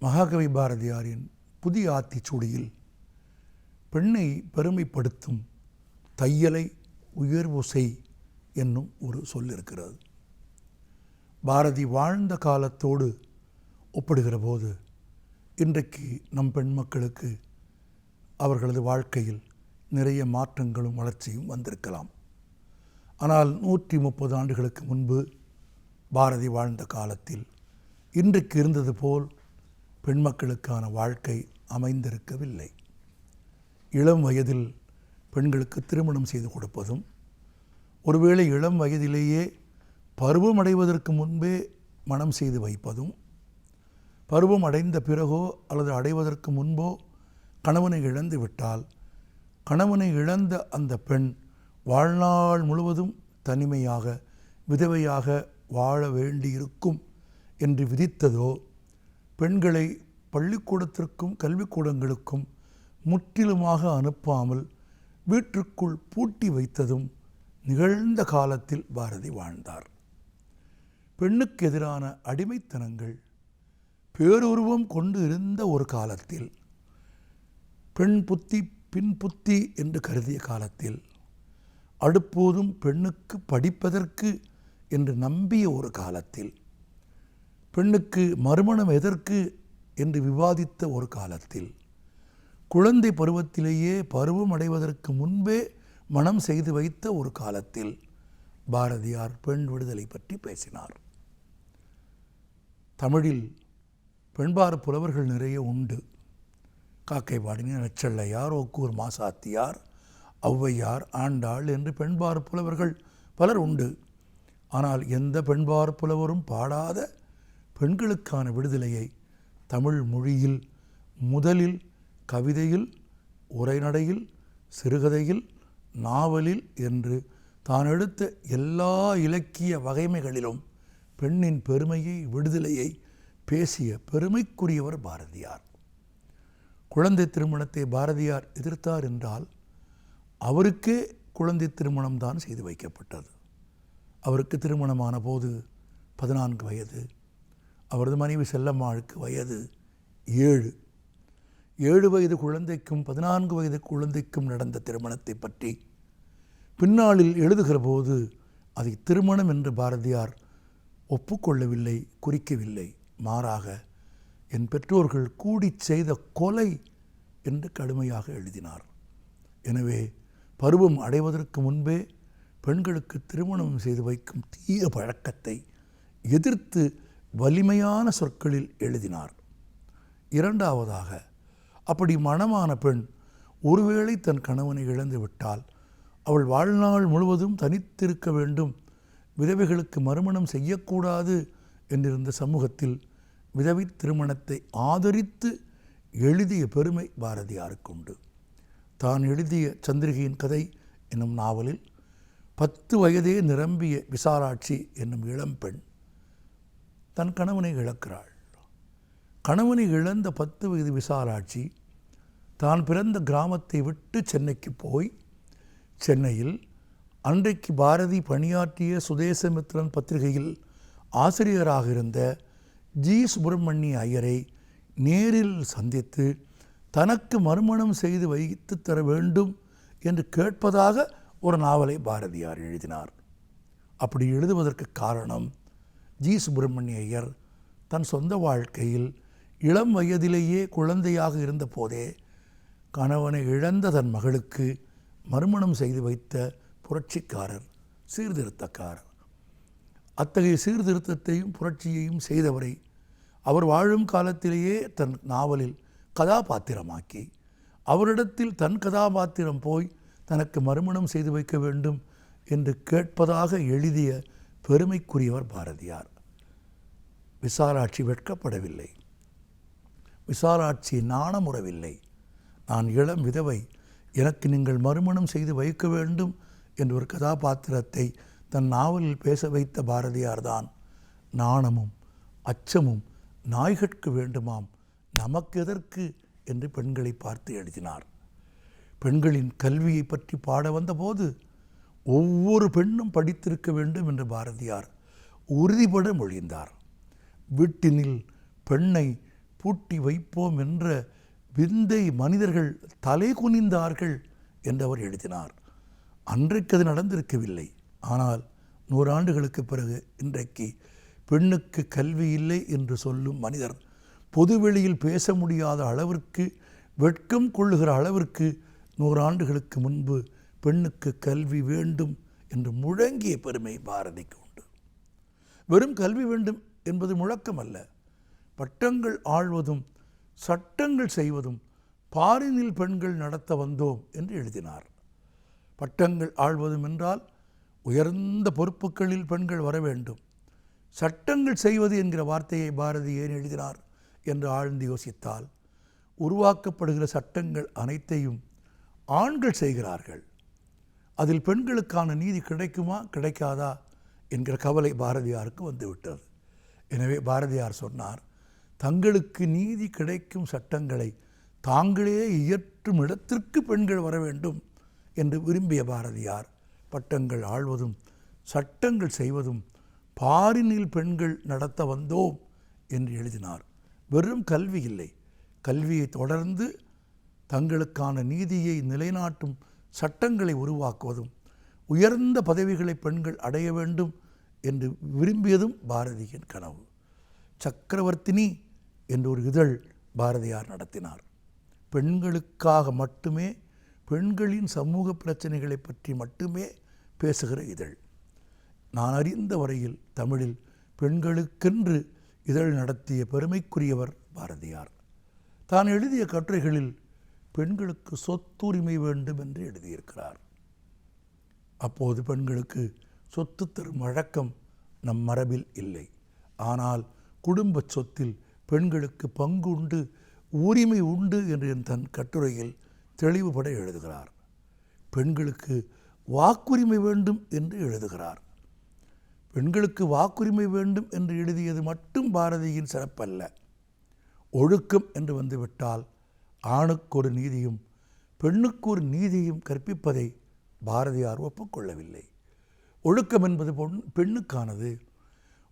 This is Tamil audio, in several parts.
மகாகவி பாரதியாரின் புதிய ஆத்திச்சூடியில் பெண்ணை பெருமைப்படுத்தும் தையலை உயர்வு செய் என்னும் ஒரு சொல் இருக்கிறது பாரதி வாழ்ந்த காலத்தோடு ஒப்பிடுகிற போது இன்றைக்கு நம் பெண் மக்களுக்கு அவர்களது வாழ்க்கையில் நிறைய மாற்றங்களும் வளர்ச்சியும் வந்திருக்கலாம். ஆனால் நூற்றி முப்பது ஆண்டுகளுக்கு முன்பு பாரதி வாழ்ந்த காலத்தில் இன்றைக்கு இருந்தது போல் பெண் மக்களுக்கான வாழ்க்கை அமைந்திருக்கவில்லை. இளம் வயதில் பெண்களுக்கு திருமணம் செய்து கொடுப்பதும் ஒருவேளை இளம் வயதிலேயே பருவம் அடைவதற்கு முன்பே மனம் செய்து வைப்பதும் பருவம் அடைந்த பிறகோ அல்லது அடைவதற்கு முன்போ கணவனை இழந்து விட்டால் கணவனை இழந்த அந்த பெண் வாழ்நாள் முழுவதும் தனிமையாக விதவையாக வாழ வேண்டியிருக்கும் என்று விதித்ததோ பெண்களை பள்ளிக்கூடத்திற்கும் கல்விக்கூடங்களுக்கும் முற்றிலுமாக அனுப்பாமல் வீட்டிற்குள் பூட்டி வைத்ததும் நிகழ்ந்த காலத்தில் பாரதி வாழ்ந்தார். பெண்ணுக்கு எதிரான அடிமைத்தனங்கள் பேருருவம் கொண்டு இருந்த ஒரு காலத்தில் பெண் புத்தி பின் புத்தி என்று கருதிய காலத்தில் அடுப்போதும் பெண்ணுக்கு படிப்பதற்கு என்று நம்பிய ஒரு காலத்தில் பெண்ணுக்கு மறுமணம் எதற்கு என்று விவாதித்த ஒரு காலத்தில் குழந்தை பருவத்திலேயே பருவம் அடைவதற்கு முன்பே மனம் செய்து வைத்த ஒரு காலத்தில் பாரதியார் பெண் விடுதலை பற்றி பேசினார். தமிழில் பெண்பார புலவர்கள் நிறைய உண்டு. காக்கைவாடினி நச்சள்ளையார் ஒக்கூர் மாசாத்தியார் ஔவையார் ஆண்டாள் என்று பெண்பார் புலவர்கள் பலர் உண்டு. ஆனால் எந்த பெண்பார் புலவரும் பாடாத பெண்களுக்கான விடுதலையை தமிழ் மொழியில் முதலில் கவிதையில் உரைநடையில் சிறுகதையில் நாவலில் என்று தான் எடுத்த எல்லா இலக்கிய வகைமைகளிலும் பெண்ணின் பெருமையை விடுதலையை பேசிய பெருமைக்குரியவர் பாரதியார். குழந்தை திருமணத்தை பாரதியார் எதிர்த்தார் என்றால் அவருக்கே குழந்தை திருமணம் தான் செய்து வைக்கப்பட்டது. அவருக்கு திருமணமான போது பதினான்கு வயது. அவரது மனைவி செல்லம்மாளுக்கு வயது ஏழு. ஏழு வயது குழந்தைக்கும் பதினான்கு வயது குழந்தைக்கும் நடந்த திருமணத்தை பற்றி பின்னாளில் எழுதுகிற போது அதை திருமணம் என்று பாரதியார் ஒப்புக்கொள்ளவில்லை குறிக்கவில்லை. மாறாக என் பெற்றோர்கள் கூடி செய்த கொலை என்று கடுமையாக எழுதினார். எனவே பருவம் அடைவதற்கு முன்பே பெண்களுக்கு திருமணம் செய்து வைக்கும் தீய பழக்கத்தை எதிர்த்து வலிமையான சொற்களில் எழுதினார். இரண்டாவதாக அப்படி மணமான பெண் ஒருவேளை தன் கணவனை இழந்து விட்டால் அவள் வாழ்நாள் முழுவதும் தனித்திருக்க வேண்டும் விதவைகளுக்கு மறுமணம் செய்யக்கூடாது என்றிருந்த சமூகத்தில் விதவை திருமணத்தை ஆதரித்து எழுதிய பெருமை பாரதியாருக்கு உண்டு. தான் எழுதிய சந்திரிகையின் கதை என்னும் நாவலில் பத்து வயதே நிரம்பிய விசாலாட்சி என்னும் இளம்பெண் தன் கணவனை இழக்கிறாள். கணவனை இழந்த பத்து வயது விசாலாட்சி தான் பிறந்த கிராமத்தை விட்டு சென்னைக்கு போய் சென்னையில் அன்றைக்கு பாரதி பணியாற்றிய சுதேசமித்ரன் பத்திரிகையில் ஆசிரியராக இருந்த ஜி. சுப்பிரமணிய ஐயரை நேரில் சந்தித்து தனக்கு மறுமணம் செய்து வைத்து தர வேண்டும் என்று கேட்பதாக ஒரு நாவலை பாரதியார் எழுதினார். அப்படி எழுதுவதற்கு காரணம் ஜி சுப்பிரமணிய ஐயர் தன் சொந்த வாழ்க்கையில் இளம் வயதிலேயே குழந்தையாக இருந்தபோதே கணவனை இழந்த தன் மகளுக்கு மறுமணம் செய்து வைத்த புரட்சிக்காரர் சீர்திருத்தக்காரர். அத்தகைய சீர்திருத்தத்தையும் புரட்சியையும் செய்தவரை அவர் வாழும் காலத்திலேயே தன் நாவலில் கதாபாத்திரமாக்கி அவரிடத்தில் தன் கதாபாத்திரம் போய் தனக்கு மறுமணம் செய்து வைக்க வேண்டும் என்று கேட்பதாக எழுதிய பெருமைக்குரியவர் பாரதியார். விசாலாட்சி வெட்கப்படவில்லை. விசாலாட்சி நாணமுறவில்லை நான் இளம் விதவை எனக்கு நீங்கள் மறுமணம் செய்து வைக்க வேண்டும் என்ற ஒரு கதாபாத்திரத்தை தன் நாவலில் பேச வைத்த பாரதியார்தான் நாணமும் அச்சமும் நாய்கட்கு வேண்டுமாம் நமக்கு எதற்கு என்று பெண்களை பார்த்து எழுதினார். பெண்களின் கல்வியை பற்றி பாட வந்தபோது ஒவ்வொரு பெண்ணும் படித்திருக்க வேண்டும் என்று பாரதியார் உறுதிபட மொழிந்தார். வீட்டினில் பெண்ணை பூட்டி வைப்போம் என்ற விந்தை மனிதர்கள் தலை குனிந்தார்கள் என்று அவர் எழுதினார். அன்றைக்கு அது நடந்திருக்கவில்லை. ஆனால் நூறாண்டுகளுக்கு பிறகு இன்றைக்கு பெண்ணுக்கு கல்வி இல்லை என்று சொல்லும் மனிதர் பொதுவெளியில் பேச முடியாத அளவிற்கு வெட்கம் கொள்ளுகிற அளவிற்கு நூறாண்டுகளுக்கு முன்பு பெண்ணுக்கு கல்வி வேண்டும் என்று முழங்கிய பெருமை பாரதிக்கு உண்டு. வெறும் கல்வி வேண்டும் என்பது முழக்கம் அல்ல பட்டங்கள் ஆழ்வதும் சட்டங்கள் செய்வதும் பாரினில் பெண்கள் நடத்த வந்தோம் என்று எழுதினார். பட்டங்கள் ஆழ்வதும் என்றால் உயர்ந்த பொறுப்புகளில் பெண்கள் வர வேண்டும். சட்டங்கள் செய்வது என்கிற வார்த்தையை பாரதி ஏன் எழுதினார் என்று ஆழ்ந்து யோசித்தால் உருவாக்கப்படுகிற சட்டங்கள் அனைத்தையும் ஆண்கள் செய்கிறார்கள். அதில் பெண்களுக்கான நீதி கிடைக்குமா கிடைக்காதா என்கிற கவலை பாரதியாருக்கு வந்துவிட்டது. எனவே பாரதியார் சொன்னார் தங்களுக்கு நீதி கிடைக்கும் சட்டங்களை தாங்களே இயற்றும் இடத்திற்கு பெண்கள் வர வேண்டும் என்று விரும்பிய பாரதியார் பட்டங்கள் ஆழ்வதும் சட்டங்கள் செய்வதும் பாரினில் பெண்கள் நடத்த வந்தோம் என்று எழுதினார். வெறும் கல்வி இல்லை கல்வியை தொடர்ந்து தங்களுக்கான நீதியை நிலைநாட்டும் சட்டங்களை உருவாக்குவதும் உயர்ந்த பதவிகளை பெண்கள் அடைய வேண்டும் என்று விரும்பியதும் பாரதியின் கனவு. சக்கரவர்த்தினி என்று ஒரு இதழ் பாரதியார் நடத்தினார். பெண்களுக்காக மட்டுமே பெண்களின் சமூக பிரச்சனைகளை பற்றி மட்டுமே பேசுகிற இதழ். நான் அறிந்த வரையில் தமிழில் பெண்களுக்கென்று இதழ் நடத்திய பெருமைக்குரியவர் பாரதியார். தான் எழுதிய கட்டுரைகளில் பெண்களுக்கு சொத்துரிமை வேண்டும் என்று எழுதியிருக்கிறார். அப்போது பெண்களுக்கு சொத்து தரும் வழக்கம் நம் மரபில் இல்லை. ஆனால் குடும்ப சொத்தில் பெண்களுக்கு பங்கு உண்டு உரிமை உண்டு என்று தன் கட்டுரையில் தெளிவுபட எழுதுகிறார். பெண்களுக்கு வாக்குரிமை வேண்டும் என்று எழுதுகிறார். பெண்களுக்கு வாக்குரிமை வேண்டும் என்று எழுதியது மட்டும் பாரதியின் சிறப்பல்ல. ஒழுக்கம் என்று வந்துவிட்டால் ஆணுக்கு ஒரு நீதியும் பெண்ணுக்கு ஒரு நீதியும் கற்பிப்பதை பாரதியார் ஒப்புக்கொள்ளவில்லை. ஒழுக்கம் என்பது பொன் பெண்ணுக்கானது.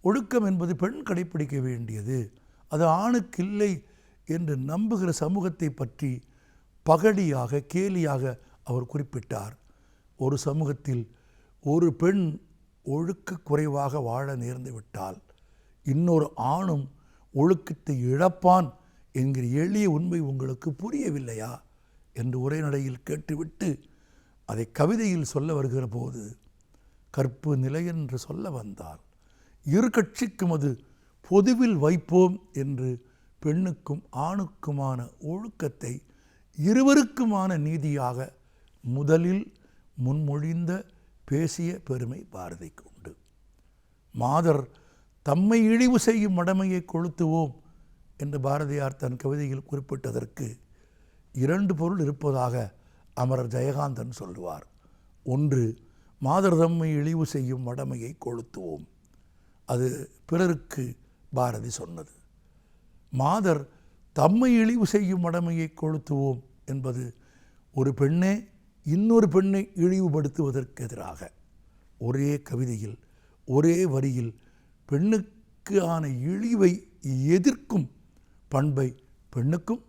ஒழுக்கம் என்பது பெண் கடைப்பிடிக்க வேண்டியது. அது ஆணுக்கு இல்லை என்று நம்புகிற சமூகத்தை பற்றி பகடியாக கேலியாக அவர் குறிப்பிட்டார். ஒரு சமூகத்தில் ஒரு பெண் ஒழுக்க குறைவாக வாழ நேர்ந்து விட்டால் இன்னொரு ஆணும் ஒழுக்கத்தை இழப்பான் என்கிற எளிய உண்மை உங்களுக்கு புரியவில்லையா? என்று உரைநடையில் கேட்டுவிட்டு அதை கவிதையில் சொல்ல வருகிற போது கற்பு நிலை என்று சொல்ல வந்தால் இரு கட்சிக்கும் அது பொதுவில் வைப்போம் என்று பெண்ணுக்கும் ஆணுக்குமான ஒழுக்கத்தை இருவருக்குமான நீதியாக முதலில் முன்மொழிந்த பேசிய பெருமை பாரதிக்கு உண்டு. மாதர் தம்மை இழிவு செய்யும் மடமையை கொளுத்துவோம் என்று பாரதியார் தன் கவிதையில் குறிப்பிட்டதற்கு இரண்டு பொருள் இருப்பதாக அமரர் ஜெயகாந்தன் சொல்லுவார். ஒன்று மாதர் தம்மை இழிவு செய்யும் மடமையை கொளுத்துவோம். அது பிறருக்கு பாரதி சொன்னது. மாதர் தம்மை இழிவு செய்யும் வடமையை கொளுத்துவோம் என்பது ஒரு பெண்ணே இன்னொரு பெண்ணை இழிவுபடுத்துவதற்கு எதிராக. ஒரே கவிதையில் ஒரே வரியில் பெண்ணுக்கு ஆன இழிவை எதிர்க்கும் பண்பை பெண்ணுக்கும்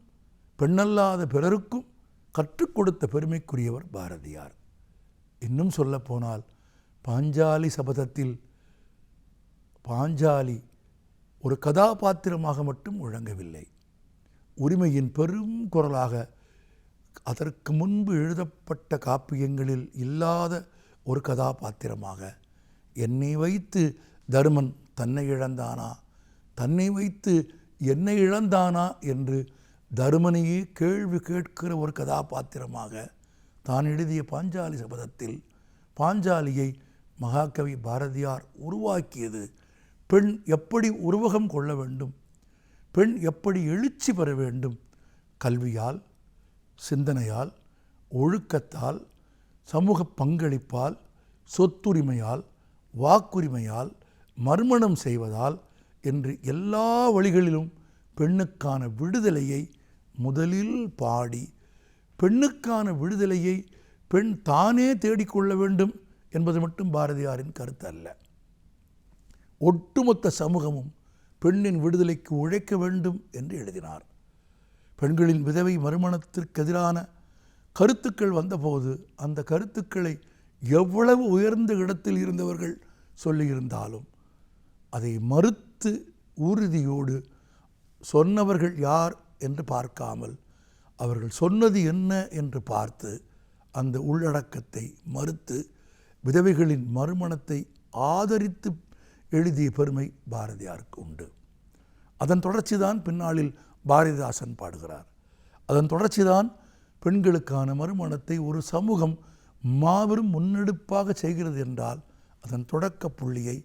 பெண்ணல்லாத பிறருக்கும் கற்றுக் கொடுத்த பெருமைக்குரியவர் பாரதியார். இன்னும் சொல்லப்போனால் பாஞ்சாலி சபதத்தில் பாஞ்சாலி ஒரு கதாபாத்திரமாக மட்டும் முழங்கவில்லை உரிமையின் பெரும் குரலாக அதற்கு முன்பு எழுதப்பட்ட காப்பியங்களில் இல்லாத ஒரு கதாபாத்திரமாக என்னை வைத்து தருமன் தன்னை இழந்தானா? தன்னை வைத்து என்னை இழந்தானா என்று தருமனையே கேள்வி கேட்கிற ஒரு கதாபாத்திரமாக தான் எழுதிய பாஞ்சாலி சபதத்தில் பாஞ்சாலியை மகாகவி பாரதியார் உருவாக்கியது. பெண் எப்படி உருவகம் கொள்ள வேண்டும்? பெண் எப்படி எழுச்சி பெற வேண்டும்? கல்வியால் சிந்தனையால் ஒழுக்கத்தால் சமூக பங்களிப்பால் சொத்துரிமையால் வாக்குரிமையால் மறுமணம் செய்வதால் என்று எல்லா வழிகளிலும் பெண்ணுக்கான விடுதலையை முதலில் பாடி பெண்ணுக்கான விடுதலையை பெண் தானே தேடிக்கொள்ள வேண்டும் என்பது மட்டும் பாரதியாரின் கருத்து அல்ல. ஒட்டுமொத்த சமூகமும் பெண்ணின் விடுதலைக்கு உழைக்க வேண்டும் என்று எழுதினார். பெண்களின் விதவை மறுமணத்திற்கு எதிரான கருத்துக்கள் வந்தபோது அந்த கருத்துக்களை எவ்வளவு உயர்ந்த இடத்தில் இருந்தவர்கள் சொல்லியிருந்தாலும் அதை மறுத்து உறுதியோடு சொன்னவர்கள் யார் என்று பார்க்காமல் அவர்கள் சொன்னது என்ன என்று பார்த்து அந்த உள்ளடக்கத்தை மறுத்து விதவைகளின் மறுமணத்தை ஆதரித்து எழுதிய பெருமை பாரதியாருக்கு உண்டு. அதன் தொடர்ச்சிதான் பின்னாளில் பாரதிதாசன் பாடுகிறார். அதன் தொடர்ச்சிதான் பெண்களுக்கான மறுமணத்தை ஒரு சமூகம் மாபெரும் முன்னெடுப்பாக செய்கிறது என்றால் அதன் தொடக்க புள்ளியை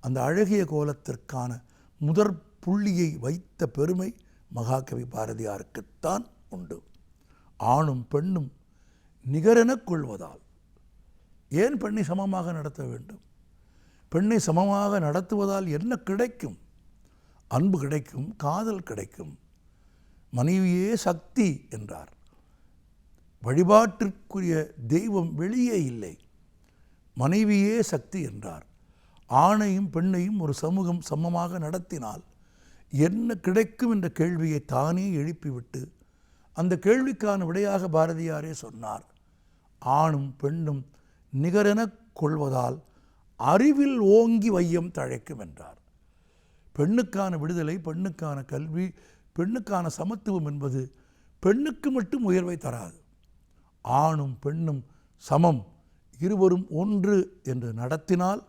அந்த அழகிய கோலத்திற்கான முதற் புள்ளியை வைத்த பெருமை மகாகவி பாரதியாருக்குத்தான் உண்டு. ஆணும் பெண்ணும் நிகரெனக் கொள்வதால் ஏன் பெண்ணை சமமாக நடத்த வேண்டும்? பெண்ணை சமமாக நடத்துவதால் என்ன கிடைக்கும்? அன்பு கிடைக்கும் காதல் கிடைக்கும். மனைவியே சக்தி என்றார். வழிபாட்டிற்குரிய தெய்வம் வெளியே இல்லை. மனைவியே சக்தி என்றார். ஆணையும் பெண்ணையும் ஒரு சமூகம் சமமாக நடத்தினால் என்ன கிடைக்கும் என்ற கேள்வியை தானே எழுப்பிவிட்டு அந்த கேள்விக்கான விடையாக பாரதியாரே சொன்னார் ஆணும் பெண்ணும் நிகரெனக் கொள்வதால் அறிவில் ஓங்கி வையம் தழைக்கும் என்றார். பெண்ணுக்கான விடுதலை பெண்ணுக்கான கல்வி பெண்ணுக்கான சமத்துவம் என்பது பெண்ணுக்கு மட்டும் உயர்வை தராது. ஆணும் பெண்ணும் சமம் இருவரும் ஒன்று என்று நடத்தினால்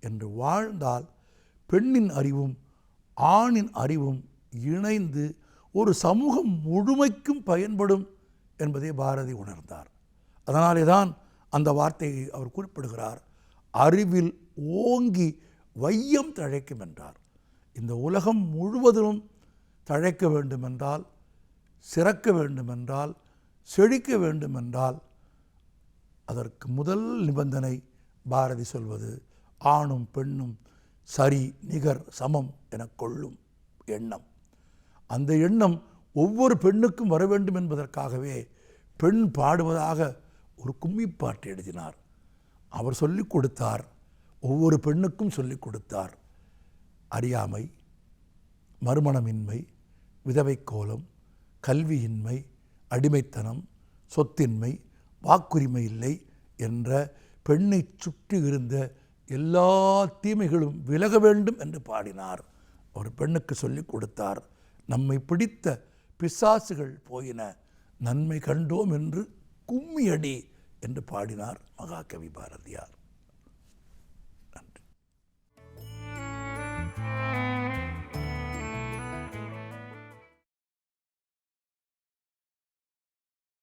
என்று வாழ்ந்தால் பெண்ணின் அறிவும் ஆணின் அறிவும் இணைந்து ஒரு சமூகம் முழுமைக்கும் பயன்படும் என்பதை பாரதி உணர்ந்தார். அதனாலே தான் அந்த வார்த்தையை அவர் குறிப்பிடுகிறார். அறிவில் ஓங்கி வையம் தழைக்கும் என்றார். இந்த உலகம் முழுவதிலும் தழைக்க வேண்டுமென்றால் சிறக்க வேண்டுமென்றால் செழிக்க வேண்டுமென்றால் அதற்கு முதல் நிபந்தனை பாரதி சொல்வது ஆணும் பெண்ணும் சரி நிகர் சமம் என கொள்ளும் எண்ணம். அந்த எண்ணம் ஒவ்வொரு பெண்ணுக்கும் வர வேண்டும் என்பதற்காகவே பெண் பாடுவதாக ஒரு கும்மிப்பாட்டு எழுதினார். அவர் சொல்லிக் கொடுத்தார் ஒவ்வொரு பெண்ணுக்கும் சொல்லிக் கொடுத்தார். அறியாமை மறுமணமின்மை விதவை கோலம் கல்வியின்மை அடிமைத்தனம் சொத்தின்மை வாக்குரிமை இல்லை என்ற பெண்ணை சுற்றி இருந்த எல்லா தீமைகளும் விலக வேண்டும் என்று பாடினார். ஒரு பெண்ணுக்கு சொல்லிக் கொடுத்தார் நம்மை பிடித்த பிசாசுகள் போயின நன்மை கண்டோம் என்று கும்மியடி என்று பாடினார் மகாகவி பாரதியார்.